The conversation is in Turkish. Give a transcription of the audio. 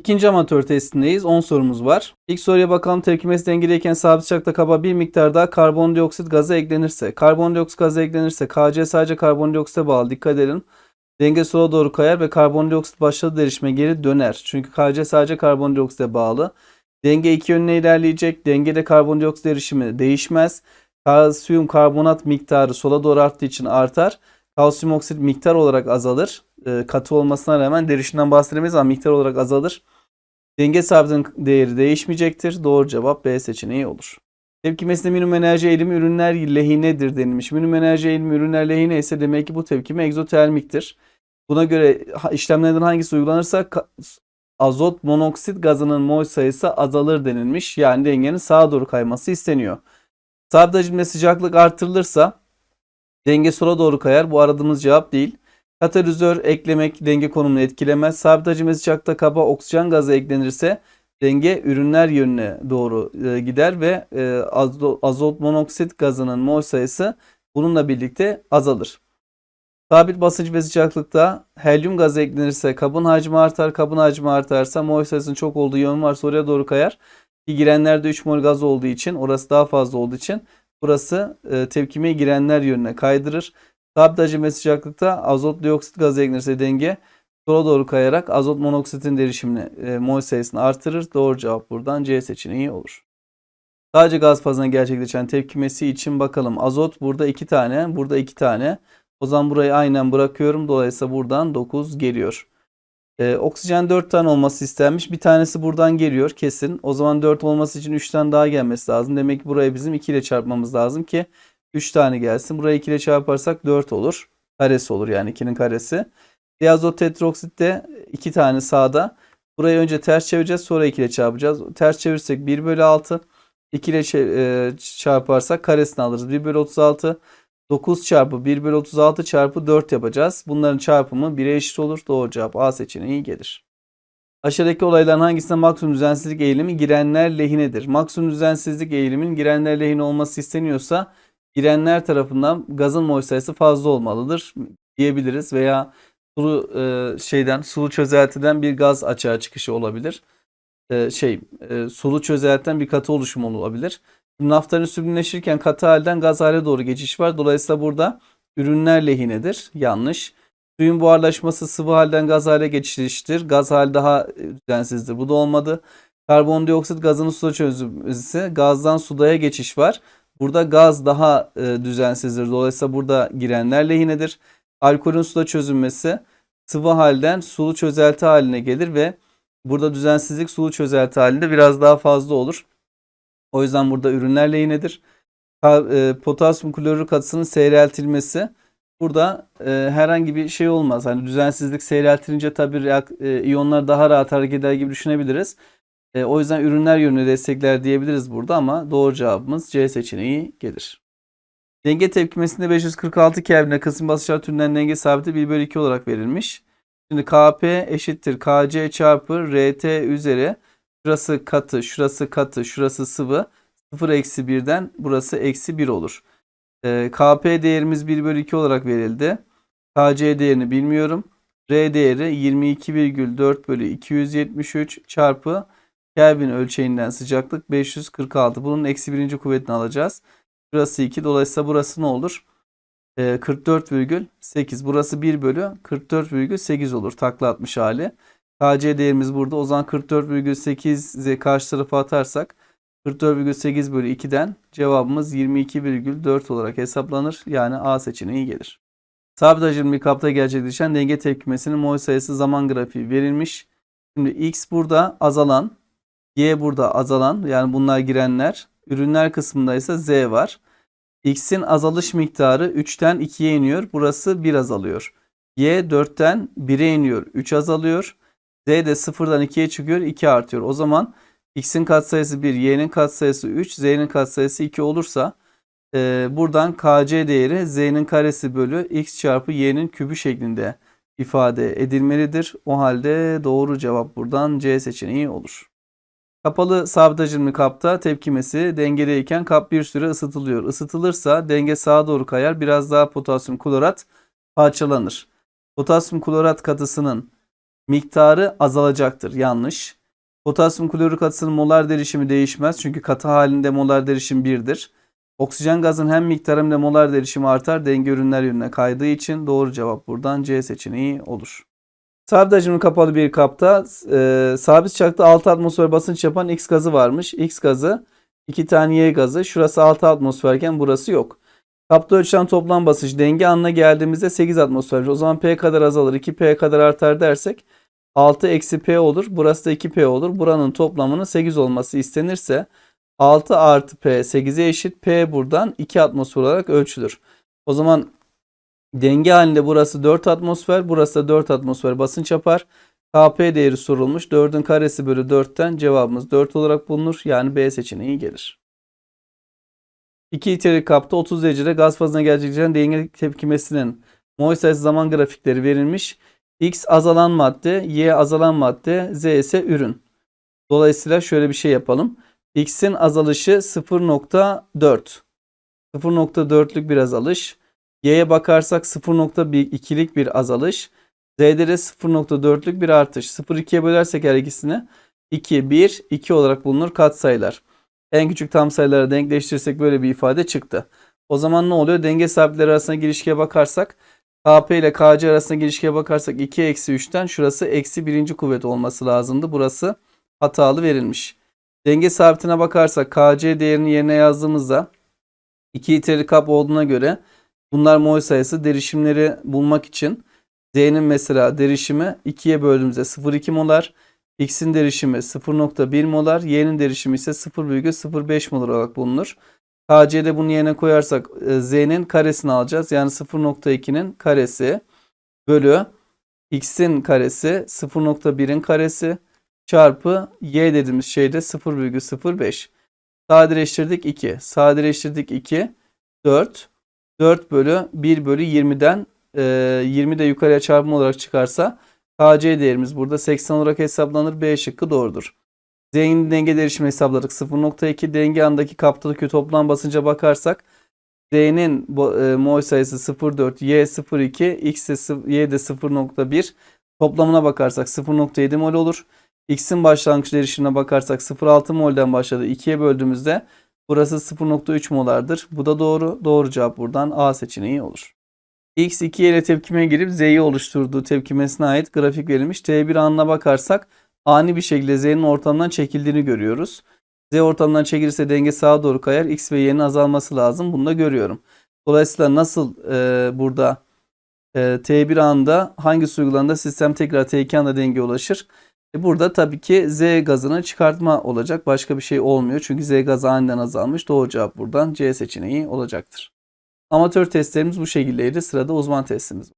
İkinci amatör testindeyiz. 10 sorumuz var. İlk soruya bakalım tepkimesi dengeliyken sabit sıcakta kaba bir miktar daha karbondioksit gazı eklenirse. Karbondioksit gazı eklenirse KC sadece karbondioksite bağlı. Dikkat edin. Denge sola doğru kayar ve karbondioksit başladığı derişime geri döner. Çünkü KC sadece karbondioksite bağlı. Denge iki yönüne ilerleyecek. Dengede karbondioksit derişimi değişmez. Kalsiyum karbonat miktarı sola doğru arttığı için artar. Kalsiyum oksit miktar olarak azalır. E, katı olmasına rağmen derişimden bahsedemeyiz ama miktar olarak azalır. Denge sabitinin değeri değişmeyecektir. Doğru cevap B seçeneği olur. Tepkimesinde minimum enerji eğilimi ürünler lehinedir denilmiş. Minimum enerji eğilimi ürünler lehine ise demek ki bu tepkime egzotermiktir. Buna göre işlemlerden hangisi uygulanırsa azot monoksit gazının mol sayısı azalır denilmiş. Yani dengenin sağa doğru kayması isteniyor. Sabit hacimde sıcaklık artırılırsa denge sola doğru kayar. Bu aradığımız cevap değil. Katalizör eklemek denge konumunu etkilemez. Sabit hacimde sıcakta kaba oksijen gazı eklenirse denge ürünler yönüne doğru e, gider ve e, azo- azot monoksit gazının mol sayısı bununla birlikte azalır. Sabit basınç ve sıcaklıkta helyum gazı eklenirse kabın hacmi artar. Kabın hacmi artarsa mol sayısının çok olduğu yön varsa oraya doğru kayar. Girenlerde 3 mol gaz olduğu için orası daha fazla olduğu için burası e, tepkimeye girenler yönüne kaydırır. Sabit hacim sıcaklıkta azot dioksit gazı eklenirse denge sola doğru kayarak azot monoksitin derişimini e, mol sayısını artırır. Doğru cevap buradan C seçeneği olur. Sadece gaz fazına gerçekleşen tepkimesi için bakalım. Azot burada 2 tane, burada 2 tane. O zaman burayı aynen bırakıyorum. Dolayısıyla buradan 9 geliyor. Ee, oksijen 4 tane olması istenmiş. Bir tanesi buradan geliyor kesin. O zaman 4 olması için 3 tane daha gelmesi lazım. Demek ki buraya bizim 2 ile çarpmamız lazım ki 3 tane gelsin. Burayı 2 ile çarparsak 4 olur. Karesi olur yani 2'nin karesi. Diazot tetroksit de 2 tane sağda. Burayı önce ters çevireceğiz sonra 2 ile çarpacağız. Ters çevirirsek 1 bölü 6. 2 ile e, çarparsak karesini alırız. 1 bölü 36. 9 çarpı 1 bölü 36 çarpı 4 yapacağız. Bunların çarpımı 1'e eşit olur. Doğru cevap A seçeneği gelir. Aşağıdaki olayların hangisinde maksimum düzensizlik eğilimi girenler lehinedir? Maksimum düzensizlik eğilimin girenler lehine olması isteniyorsa girenler tarafından gazın mol sayısı fazla olmalıdır diyebiliriz veya sulu e, şeyden sulu çözeltiden bir gaz açığa çıkışı olabilir. E, şey e, sulu çözeltiden bir katı oluşumu olabilir. Naftalin süblimleşirken katı halden gaz hale doğru geçiş var. Dolayısıyla burada ürünler lehinedir. Yanlış. Suyun buharlaşması sıvı halden gaz hale geçiştir. Gaz hali daha e, düzensizdir. Bu da olmadı. Karbondioksit gazının suda çözülmesi gazdan sudaya geçiş var. Burada gaz daha e, düzensizdir. Dolayısıyla burada girenler lehinedir. Alkolün suda çözülmesi sıvı halden sulu çözelti haline gelir ve burada düzensizlik sulu çözelti halinde biraz daha fazla olur. O yüzden burada ürünler lehinedir. E, Potasyum klorür katısının seyreltilmesi. Burada e, herhangi bir şey olmaz. Hani düzensizlik seyreltilince tabii reak- e, iyonlar daha rahat hareket eder gibi düşünebiliriz. E, o yüzden ürünler yönünü destekler diyebiliriz burada ama doğru cevabımız C seçeneği gelir. Denge tepkimesinde 546 Kelvin'e kısım basınçlar türünden denge sabiti 1 bölü 2 olarak verilmiş. Şimdi Kp eşittir Kc çarpı Rt üzeri Şurası katı, şurası katı, şurası sıvı. 0 eksi 1'den burası eksi 1 olur. Ee, Kp değerimiz 1 bölü 2 olarak verildi. Kc değerini bilmiyorum. R değeri 22,4 bölü 273 çarpı Kelvin ölçeğinden sıcaklık 546. Bunun eksi birinci kuvvetini alacağız. Burası 2. Dolayısıyla burası ne olur? Ee, 44,8. Burası 1 bölü 44,8 olur. Takla atmış hali. KC değerimiz burada. O zaman 44,8'i karşı tarafa atarsak 44,8 bölü 2'den cevabımız 22,4 olarak hesaplanır. Yani A seçeneği gelir. Sabit hacimli kapta gerçekleşen denge tepkimesinin mol sayısı zaman grafiği verilmiş. Şimdi X burada azalan, Y burada azalan yani bunlar girenler. Ürünler kısmında ise Z var. X'in azalış miktarı 3'ten 2'ye iniyor. Burası 1 azalıyor. Y 4'ten 1'e iniyor. 3 azalıyor. Z de 0'dan 2'ye çıkıyor. 2 artıyor. O zaman x'in katsayısı 1, y'nin katsayısı 3, z'nin katsayısı 2 olursa e, buradan kc değeri z'nin karesi bölü x çarpı y'nin kübü şeklinde ifade edilmelidir. O halde doğru cevap buradan C seçeneği olur. Kapalı sabit hacimli kapta tepkimesi dengeliyken kap bir süre ısıtılıyor. Isıtılırsa denge sağa doğru kayar. Biraz daha potasyum klorat parçalanır. Potasyum klorat katısının miktarı azalacaktır. Yanlış. Potasyum klorik atısının molar derişimi değişmez. Çünkü katı halinde molar derişim 1'dir. Oksijen gazın hem miktar hem de molar derişimi artar. Denge ürünler yönüne kaydığı için doğru cevap buradan C seçeneği olur. Sabit hacimli kapalı bir kapta e, sabit çakta 6 atmosfer basınç yapan X gazı varmış. X gazı 2 tane Y gazı. Şurası 6 atmosferken burası yok. Kapta ölçülen toplam basınç denge anına geldiğimizde 8 atmosfer. O zaman P kadar azalır 2P kadar artar dersek 6 eksi P olur. Burası da 2P olur. Buranın toplamının 8 olması istenirse 6 artı P 8'e eşit. P buradan 2 atmosfer olarak ölçülür. O zaman denge halinde burası 4 atmosfer. Burası da 4 atmosfer basınç yapar. KP değeri sorulmuş. 4'ün karesi bölü 4'ten cevabımız 4 olarak bulunur. Yani B seçeneği gelir. 2 litrelik kapta 30 derecede gaz fazına gerçekleşen denge tepkimesinin mol sayısı zaman grafikleri verilmiş. X azalan madde, Y azalan madde, Z ise ürün. Dolayısıyla şöyle bir şey yapalım. X'in azalışı 0.4. 0.4'lük bir azalış. Y'ye bakarsak 0.2'lik bir azalış. Z'de de 0.4'lük bir artış. 0.2'ye bölersek her ikisini 2, 1, 2 olarak bulunur katsayılar. En küçük tam sayılara denkleştirirsek böyle bir ifade çıktı. O zaman ne oluyor? Denge sabitleri arasındaki ilişkiye bakarsak KP ile KC arasındaki ilişkiye bakarsak 2 eksi 3'ten şurası eksi birinci kuvvet olması lazımdı. Burası hatalı verilmiş. Denge sabitine bakarsak KC değerini yerine yazdığımızda 2 litrelik kap olduğuna göre bunlar mol sayısı derişimleri bulmak için Z'nin mesela derişimi 2'ye böldüğümüzde 0,2 molar. X'in derişimi 0.1 molar. Y'nin derişimi ise 0,05 molar olarak bulunur. KC'de bunu yerine koyarsak e, Z'nin karesini alacağız. Yani 0.2'nin karesi bölü X'in karesi 0.1'in karesi çarpı Y dediğimiz şeyde 0,05. Sadeleştirdik 2. Sadeleştirdik 2. 4. 4 bölü 1 bölü 20'den e, 20 de yukarıya çarpım olarak çıkarsa KC değerimiz burada 80 olarak hesaplanır. B şıkkı doğrudur. Z'nin denge derişimi hesapladık. 0.2 denge andaki kaptaki toplam basınca bakarsak Z'nin e, mol sayısı 0.4, Y 0.2, X de, Y de 0.1. Toplamına bakarsak 0.7 mol olur. X'in başlangıç derişimine bakarsak 0.6 molden başladı. 2'ye böldüğümüzde burası 0.3 molardır. Bu da doğru. Doğru cevap buradan A seçeneği olur. X 2 ile tepkime girip Z'yi oluşturduğu tepkimesine ait grafik verilmiş. T1 anına bakarsak ani bir şekilde Z'nin ortamdan çekildiğini görüyoruz. Z ortamdan çekilirse denge sağa doğru kayar. X ve Y'nin azalması lazım. Bunu da görüyorum. Dolayısıyla nasıl e, burada e, T1 anda hangi uygulanında sistem tekrar T2 anda denge ulaşır? E, burada tabii ki Z gazını çıkartma olacak. Başka bir şey olmuyor. Çünkü Z gazı aniden azalmış. Doğru cevap buradan C seçeneği olacaktır. Amatör testlerimiz bu şekildeydi. Sırada uzman testimiz.